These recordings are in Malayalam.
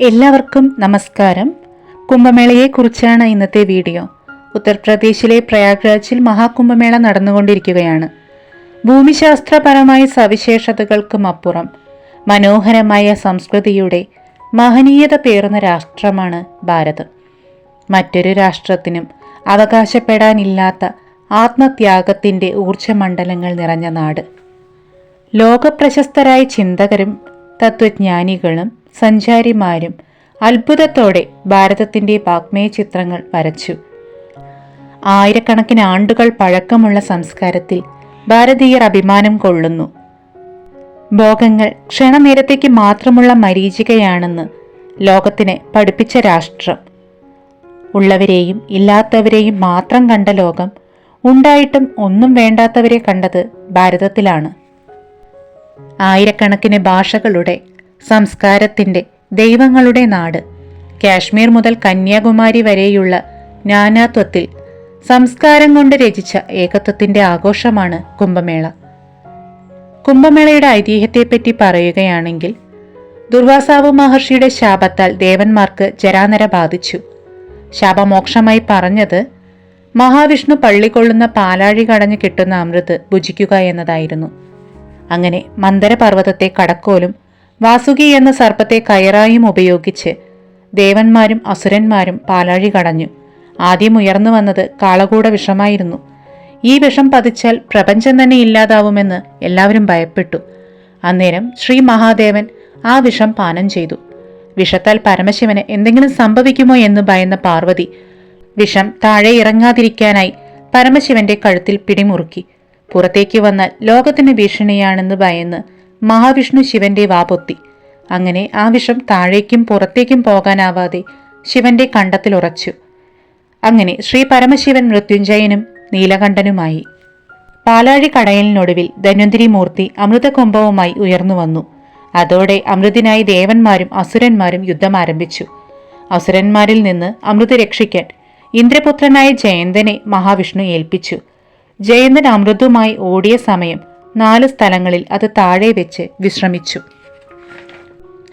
എല്ലാവർക്കും നമസ്കാരം. കുംഭമേളയെക്കുറിച്ചാണ് ഇന്നത്തെ വീഡിയോ. ഉത്തർപ്രദേശിലെ പ്രയാഗ്രാജിൽ മഹാകുംഭമേള നടന്നുകൊണ്ടിരിക്കുകയാണ്. ഭൂമിശാസ്ത്രപരമായ സവിശേഷതകൾക്കും അപ്പുറം മനോഹരമായ സംസ്കൃതിയുടെ മഹനീയത പേറുന്ന രാഷ്ട്രമാണ് ഭാരതം. മറ്റൊരു രാഷ്ട്രത്തിനും അവകാശപ്പെടാനില്ലാത്ത ആത്മത്യാഗത്തിന്റെ ഊർജമണ്ഡലങ്ങൾ നിറഞ്ഞ നാട്. ലോകപ്രശസ്തരായ ചിന്തകരും തത്വജ്ഞാനികളും സഞ്ചാരിമാരും അത്ഭുതത്തോടെ ഭാരതത്തിന്റെ വാഗ്മയ ചിത്രങ്ങൾ വരച്ചു. ആയിരക്കണക്കിന് ആണ്ടുകൾ പഴക്കമുള്ള സംസ്കാരത്തിൽ ഭാരതീയർ അഭിമാനം കൊള്ളുന്നു. ഭോഗങ്ങൾ ക്ഷണനേരത്തേക്ക് മാത്രമുള്ള മരീചികയാണെന്ന് ലോകത്തിനെ പഠിപ്പിച്ച രാഷ്ട്രം. ഉള്ളവരെയും ഇല്ലാത്തവരെയും മാത്രം കണ്ട ലോകം ഉണ്ടായിട്ടും ഒന്നും വേണ്ടാത്തവരെ കണ്ടത് ഭാരതത്തിലാണ്. ആയിരക്കണക്കിന് ഭാഷകളുടെ സംസ്കാരത്തിന്റെ ദൈവങ്ങളുടെ നാട്. കാശ്മീർ മുതൽ കന്യാകുമാരി വരെയുള്ള നാനാത്വത്തിൽ സംസ്കാരം കൊണ്ട് രചിച്ച ഏകത്വത്തിന്റെ ആഘോഷമാണ് കുംഭമേള. കുംഭമേളയുടെ ഐതിഹ്യത്തെപ്പറ്റി പറയുകയാണെങ്കിൽ ദുർവാസാവ് മഹർഷിയുടെ ശാപത്താൽ ദേവന്മാർക്ക് ജരാനര ബാധിച്ചു. ശാപമോക്ഷമായി പറഞ്ഞത് മഹാവിഷ്ണു പള്ളിക്കൊള്ളുന്ന പാലാഴി കടഞ്ഞു കിട്ടുന്ന അമൃത് ഭുജിക്കുക എന്നതായിരുന്നു. അങ്ങനെ മന്ദരപർവതത്തെ കടക്കോലും വാസുകി എന്ന സർപ്പത്തെ കയറായും ഉപയോഗിച്ച് ദേവന്മാരും അസുരന്മാരും പാലാഴി കടഞ്ഞു. ആദ്യം ഉയർന്നു വന്നത് കാളകൂട വിഷമായിരുന്നു. ഈ വിഷം പതിച്ചാൽ പ്രപഞ്ചം തന്നെ ഇല്ലാതാവുമെന്ന് എല്ലാവരും ഭയപ്പെട്ടു. അന്നേരം ശ്രീ മഹാദേവൻ ആ വിഷം പാനം ചെയ്തു. വിഷത്താൽ പരമശിവന് എന്തെങ്കിലും സംഭവിക്കുമോ എന്ന് ഭയന്ന പാർവതി വിഷം താഴെ ഇറങ്ങാതിരിക്കാനായി പരമശിവന്റെ കഴുത്തിൽ പിടിമുറുക്കി. പുറത്തേക്ക് വന്നാൽ ലോകത്തിന് ഭീഷണിയാണെന്ന് ഭയന്ന് മഹാവിഷ്ണു ശിവന്റെ വാപൊത്തി അങ്ങനെ ആ വിഷം താഴേക്കും പുറത്തേക്കും പോകാനാവാതെ ശിവന്റെ കണ്ടത്തിൽ ഉറച്ചു. അങ്ങനെ ശ്രീ പരമശിവൻ മൃത്യുഞ്ജയനും നീലകണ്ഠനുമായി. പാലാഴി കടയലിനൊടുവിൽ ധന്വന്തിരി മൂർത്തി അമൃതകുംഭവുമായി ഉയർന്നു വന്നു. അതോടെ അമൃതിനായി ദേവന്മാരും അസുരന്മാരും യുദ്ധം ആരംഭിച്ചു. അസുരന്മാരിൽ നിന്ന് അമൃത് രക്ഷിക്കാൻ ഇന്ദ്രപുത്രനായ ജയന്തനെ മഹാവിഷ്ണു ഏൽപ്പിച്ചു. ജയന്തൻ അമൃതുമായി ഓടിയ സമയം നാല് സ്ഥലങ്ങളിൽ അത് താഴെ വെച്ച് വിശ്രമിച്ചു.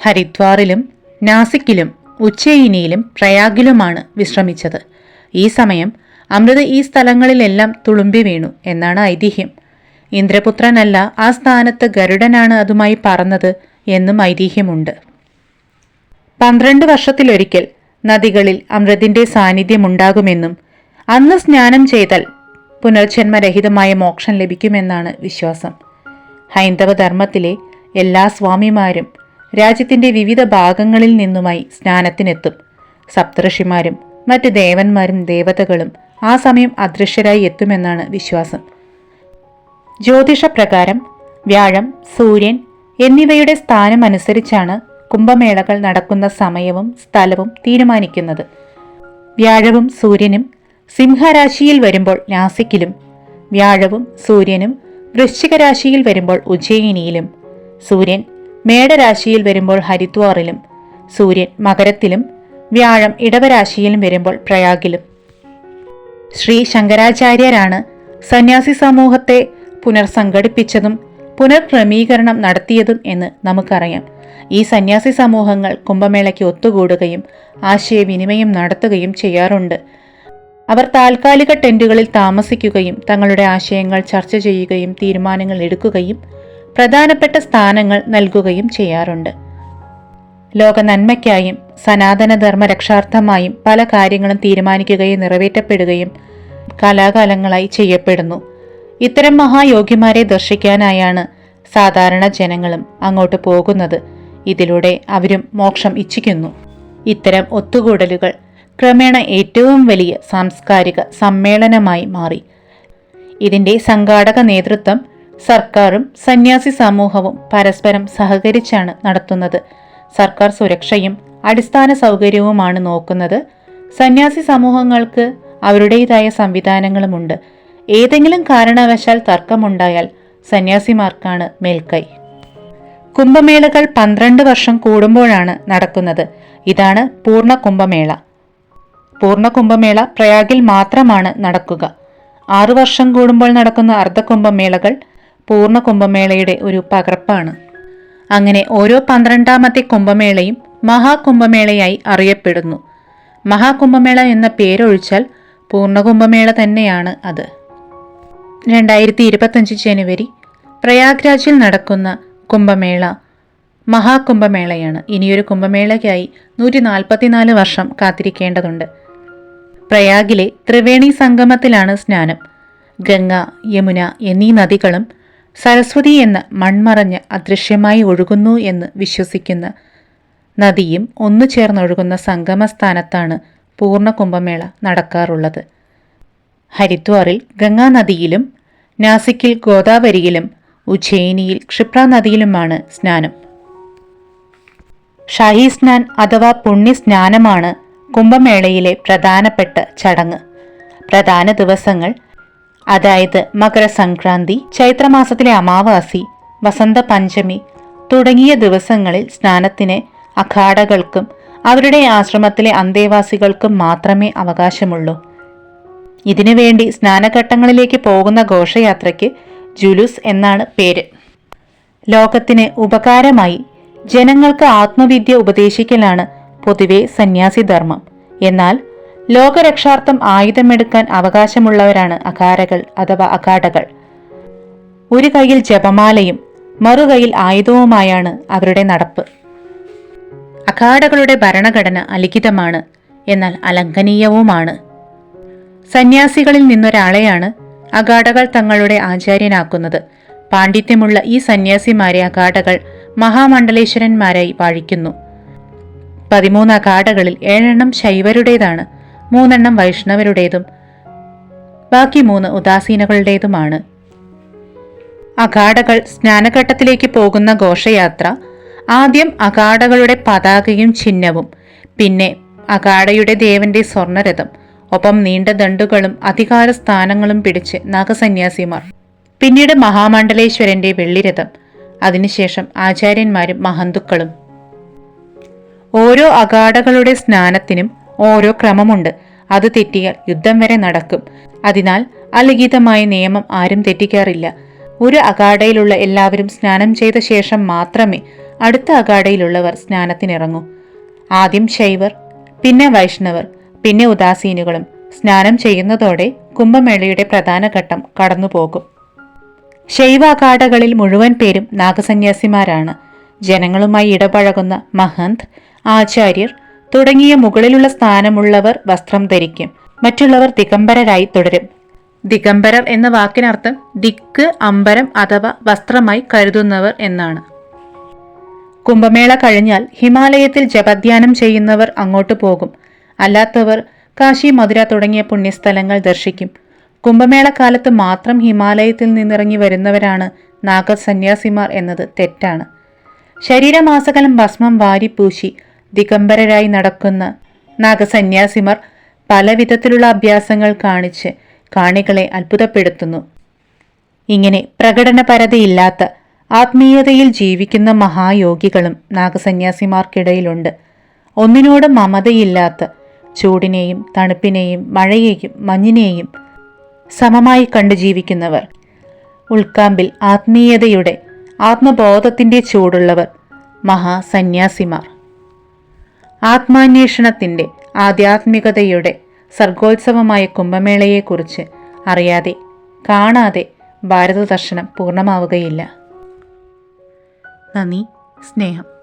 ഹരിദ്വാറിലും നാസിക്കിലും ഉജ്ജയിനിയിലും പ്രയാഗിലുമാണ് വിശ്രമിച്ചത്. ഈ സമയം അമൃത് ഈ സ്ഥലങ്ങളിലെല്ലാം തുളുമ്പി വീണു എന്നാണ് ഐതിഹ്യം. ഇന്ദ്രപുത്രനല്ല ആ സ്ഥാനത്ത് ഗരുഡനാണ് അതുമായി പറന്നത് എന്നും ഐതിഹ്യമുണ്ട്. പന്ത്രണ്ട് വർഷത്തിലൊരിക്കൽ നദികളിൽ അമൃതിന്റെ സാന്നിധ്യമുണ്ടാകുമെന്നും അന്ന് സ്നാനം ചെയ്താൽ പുനർജന്മരഹിതമായ മോക്ഷം ലഭിക്കുമെന്നാണ് വിശ്വാസം. ഹൈന്ദവ ധർമ്മത്തിലെ എല്ലാ സ്വാമിമാരും രാജ്യത്തിന്റെ വിവിധ ഭാഗങ്ങളിൽ നിന്നുമായി സ്നാനത്തിനെത്തും. സപ്തഋഷിമാരും മറ്റ് ദേവന്മാരും ദേവതകളും ആ സമയം അദൃശ്യരായി എത്തുമെന്നാണ് വിശ്വാസം. ജ്യോതിഷപ്രകാരം വ്യാഴം സൂര്യൻ എന്നിവയുടെ സ്ഥാനം അനുസരിച്ചാണ് കുംഭമേളകൾ നടക്കുന്ന സമയവും സ്ഥലവും തീരുമാനിക്കുന്നത്. വ്യാഴവും സൂര്യനും സിംഹരാശിയിൽ വരുമ്പോൾ നാസിക്കിലും വ്യാഴവും സൂര്യനും വൃശ്ചിക രാശിയിൽ വരുമ്പോൾ ഉജ്ജയിനിയിലും സൂര്യൻ മേടരാശിയിൽ വരുമ്പോൾ ഹരിദ്വാറിലും സൂര്യൻ മകരത്തിലും വ്യാഴം ഇടവരാശിയിലും വരുമ്പോൾ പ്രയാഗിലും. ശ്രീ ശങ്കരാചാര്യരാണ് സന്യാസി സമൂഹത്തെ പുനർസംഘടിപ്പിച്ചതും പുനർക്രമീകരണം നടത്തിയതും എന്ന് നമുക്കറിയാം. ഈ സന്യാസി സമൂഹങ്ങൾ കുംഭമേളയ്ക്ക് ഒത്തുകൂടുകയും ആശയവിനിമയം നടത്തുകയും ചെയ്യാറുണ്ട്. അവർ താൽക്കാലിക ടെന്റുകളിൽ താമസിക്കുകയും തങ്ങളുടെ ആശയങ്ങൾ ചർച്ച ചെയ്യുകയും തീരുമാനങ്ങൾ എടുക്കുകയും പ്രധാനപ്പെട്ട സ്ഥാനങ്ങൾ നൽകുകയും ചെയ്യാറുണ്ട്. ലോക നന്മയ്ക്കായും സനാതനധർമ്മ രക്ഷാർത്ഥമായും പല കാര്യങ്ങളും തീരുമാനിക്കുകയും നിറവേറ്റപ്പെടുകയും കലാകാലങ്ങളായി ചെയ്യപ്പെടുന്നു. ഇത്തരം മഹായോഗിമാരെ ദർശിക്കാനായാണ് സാധാരണ ജനങ്ങളും അങ്ങോട്ട് പോകുന്നത്. ഇതിലൂടെ അവരും മോക്ഷം ഇച്ഛിക്കുന്നു. ഇത്തരം ഒത്തുകൂടലുകൾ ക്രമേണ ഏറ്റവും വലിയ സാംസ്കാരിക സമ്മേളനമായി മാറി. ഇതിന്റെ സംഘാടക നേതൃത്വം സർക്കാരും സന്യാസി സമൂഹവും പരസ്പരം സഹകരിച്ചാണ് നടത്തുന്നത്. സർക്കാർ സുരക്ഷയും അടിസ്ഥാന സൗകര്യവുമാണ് നോക്കുന്നത്. സന്യാസി സമൂഹങ്ങൾക്ക് അവരുടേതായ സംവിധാനങ്ങളുമുണ്ട്. ഏതെങ്കിലും കാരണവശാൽ തർക്കമുണ്ടായാൽ സന്യാസിമാർക്കാണ് മേൽക്കൈ. കുംഭമേളകൾ പന്ത്രണ്ട് വർഷം കൂടുമ്പോഴാണ് നടക്കുന്നത്. ഇതാണ് പൂർണ കുംഭമേള. പൂർണ കുംഭമേള പ്രയാഗിൽ മാത്രമാണ് നടക്കുക. ആറു വർഷം കൂടുമ്പോൾ നടക്കുന്ന അർദ്ധ കുംഭമേളകൾ പൂർണ കുംഭമേളയുടെ ഒരു പകർപ്പാണ്. അങ്ങനെ ഓരോ പന്ത്രണ്ടാമത്തെ കുംഭമേളയും മഹാകുംഭമേളയായി അറിയപ്പെടുന്നു. മഹാകുംഭമേള എന്ന പേരൊഴിച്ചാൽ പൂർണകുംഭമേള തന്നെയാണ് അത്. രണ്ടായിരത്തി ഇരുപത്തഞ്ച് ജനുവരി പ്രയാഗ്രാജിൽ നടക്കുന്ന കുംഭമേള മഹാകുംഭമേളയാണ്. ഇനിയൊരു കുംഭമേളയ്ക്കായി നൂറ്റി നാൽപ്പത്തിനാല് വർഷം കാത്തിരിക്കേണ്ടതുണ്ട്. പ്രയാഗിലെ ത്രിവേണി സംഗമത്തിലാണ് സ്നാനം. ഗംഗ യമുന എന്നീ നദികളും സരസ്വതി എന്ന മൺമറഞ്ഞ് അദൃശ്യമായി ഒഴുകുന്നു എന്ന് വിശ്വസിക്കുന്ന നദിയും ഒന്നു ചേർന്നൊഴുകുന്ന സംഗമസ്ഥാനത്താണ് പൂർണ കുംഭമേള നടക്കാറുള്ളത്. ഹരിദ്വാറിൽ ഗംഗാനദിയിലും നാസിക്കിൽ ഗോദാവരിയിലും ഉജ്ജയിനിയിൽ ക്ഷിപ്ര നദിയിലുമാണ് സ്നാനം. ഷാഹി സ്നാൻ അഥവാ പുണ്യസ്നാനമാണ് കുംഭമേളയിലെ പ്രധാനപ്പെട്ട ചടങ്ങ്. പ്രധാന ദിവസങ്ങൾ അതായത് മകരസംക്രാന്തി ചൈത്രമാസത്തിലെ അമാവാസി വസന്ത പഞ്ചമി തുടങ്ങിയ ദിവസങ്ങളിൽ സ്നാനത്തിന് അഖാഡകൾക്കും അവരുടെ ആശ്രമത്തിലെ അന്തേവാസികൾക്കും മാത്രമേ അവകാശമുള്ളൂ. ഇതിനുവേണ്ടി സ്നാനഘട്ടങ്ങളിലേക്ക് പോകുന്ന ഘോഷയാത്രയ്ക്ക് ജുലൂസ് എന്നാണ് പേര്. ലോകത്തിന് ഉപകാരമായി ജനങ്ങൾക്ക് ആത്മവിദ്യ ഉപദേശിക്കലാണ് പൊതുവെ സന്യാസി ധർമ്മം എന്നാൽ ലോകരക്ഷാർത്ഥം ആയുധമെടുക്കാൻ അവകാശമുള്ളവരാണ് അകാരകൾ അഥവാ അഖാടകൾ. ഒരു കൈയിൽ ജപമാലയും മറുകൈയിൽ ആയുധവുമായാണ് അവരുടെ നടപ്പ്. അഖാഡകളുടെ ഭരണഘടന അലിഖിതമാണ് എന്നാൽ അലംഘനീയവുമാണ്. സന്യാസികളിൽ നിന്നൊരാളെയാണ് അഗാഡകൾ തങ്ങളുടെ ആചാര്യനാക്കുന്നത്. പാണ്ഡിത്യമുള്ള ഈ സന്യാസിമാരെ അഗാഡകൾ മഹാമണ്ഡലേശ്വരന്മാരായി വാഴിക്കുന്നു പതിമൂന്ന് അഖാഡകളിൽ ഏഴെണ്ണം ശൈവരുടേതാണ് മൂന്നെണ്ണം വൈഷ്ണവരുടേതും ബാക്കി മൂന്ന് ഉദാസീനകളുടേതുമാണ്. അഖാഡകൾ സ്നാനഘട്ടത്തിലേക്ക് പോകുന്ന ഘോഷയാത്ര ആദ്യം അഖാഡകളുടെ പതാകയും ചിഹ്നവും പിന്നെ അഖാഡയുടെ ദേവന്റെ സ്വർണരഥം ഒപ്പം നീണ്ട ദണ്ടുകളും അധികാര സ്ഥാനങ്ങളും പിടിച്ച് നാഗസന്യാസിമാർ. പിന്നീട് മഹാമണ്ഡലേശ്വരന്റെ വെള്ളിരഥം അതിനുശേഷം ആചാര്യന്മാരും മഹന്തുക്കളും. ഓരോ അഗാഡകളുടെ സ്നാനത്തിനും ഓരോ ക്രമമുണ്ട്. അത് തെറ്റിയാൽ യുദ്ധം വരെ നടക്കും. അതിനാൽ അലിഖിതമായ നിയമം ആരും തെറ്റിക്കാറില്ല. ഒരു അഗാഡയിലുള്ള എല്ലാവരും സ്നാനം ചെയ്ത ശേഷം മാത്രമേ അടുത്ത അഗാഡയിലുള്ളവർ സ്നാനത്തിനിറങ്ങൂ. ആദ്യം ശൈവർ പിന്നെ വൈഷ്ണവർ പിന്നെ ഉദാസീനുകളും സ്നാനം ചെയ്യുന്നതോടെ കുംഭമേളയുടെ പ്രധാന ഘട്ടം കടന്നുപോകും. ശൈവ അഖാഡകളിൽ മുഴുവൻ പേരും നാഗസന്യാസിമാരാണ്. ജനങ്ങളുമായി ഇടപഴകുന്ന മഹന്ത് ആചാര്യർ തുടങ്ങിയ മുകളിലുള്ള സ്ഥാനമുള്ളവർ വസ്ത്രം ധരിക്കും. മറ്റുള്ളവർ ദിഗംബരരായി തുടരും. ദിഗംബരർ എന്ന വാക്കിനർത്ഥം ദിക്ക് അമ്പരം അഥവാ വസ്ത്രമായി കരുതുന്നവർ എന്നാണ്. കുംഭമേള കഴിഞ്ഞാൽ ഹിമാലയത്തിൽ ജപധ്യാനം ചെയ്യുന്നവർ അങ്ങോട്ട് പോകും. അല്ലാത്തവർ കാശി മധുര തുടങ്ങിയ പുണ്യസ്ഥലങ്ങൾ ദർശിക്കും. കുംഭമേളക്കാലത്ത് മാത്രം ഹിമാലയത്തിൽ നിന്നിറങ്ങി വരുന്നവരാണ് നാഗസന്യാസിമാർ എന്നത് തെറ്റാണ്. ശരീരമാസകലം ഭസ്മം വാരിപ്പൂശി ദിഗംബരരായി നടക്കുന്ന നാഗസന്യാസിമാർ പലവിധത്തിലുള്ള അഭ്യാസങ്ങൾ കാണിച്ച് കാണികളെ അത്ഭുതപ്പെടുത്തുന്നു. ഇങ്ങനെ പ്രകടനപരതയില്ലാത്ത ആത്മീയതയിൽ ജീവിക്കുന്ന മഹായോഗികളും നാഗസന്യാസിമാർക്കിടയിലുണ്ട്. ഒന്നിനോട് മമതയില്ലാത്ത ചൂടിനെയും തണുപ്പിനെയും മഴയെയും മഞ്ഞിനെയും സമമായി കണ്ടു ജീവിക്കുന്നവർ. ഉൾക്കാമ്പിൽ ആത്മീയതയുടെ ആത്മബോധത്തിന്റെ ചൂടുള്ളവർ മഹാസന്യാസിമാർ. ആത്മാന്വേഷണത്തിന്റെ ആധ്യാത്മികതയുടെ സർഗോത്സവമായ കുംഭമേളയെക്കുറിച്ച് അറിയാതെ കാണാതെ ഭാരത ഭാരതദർശനം പൂർണമാവുകയില്ല. നന്ദി സ്നേഹം.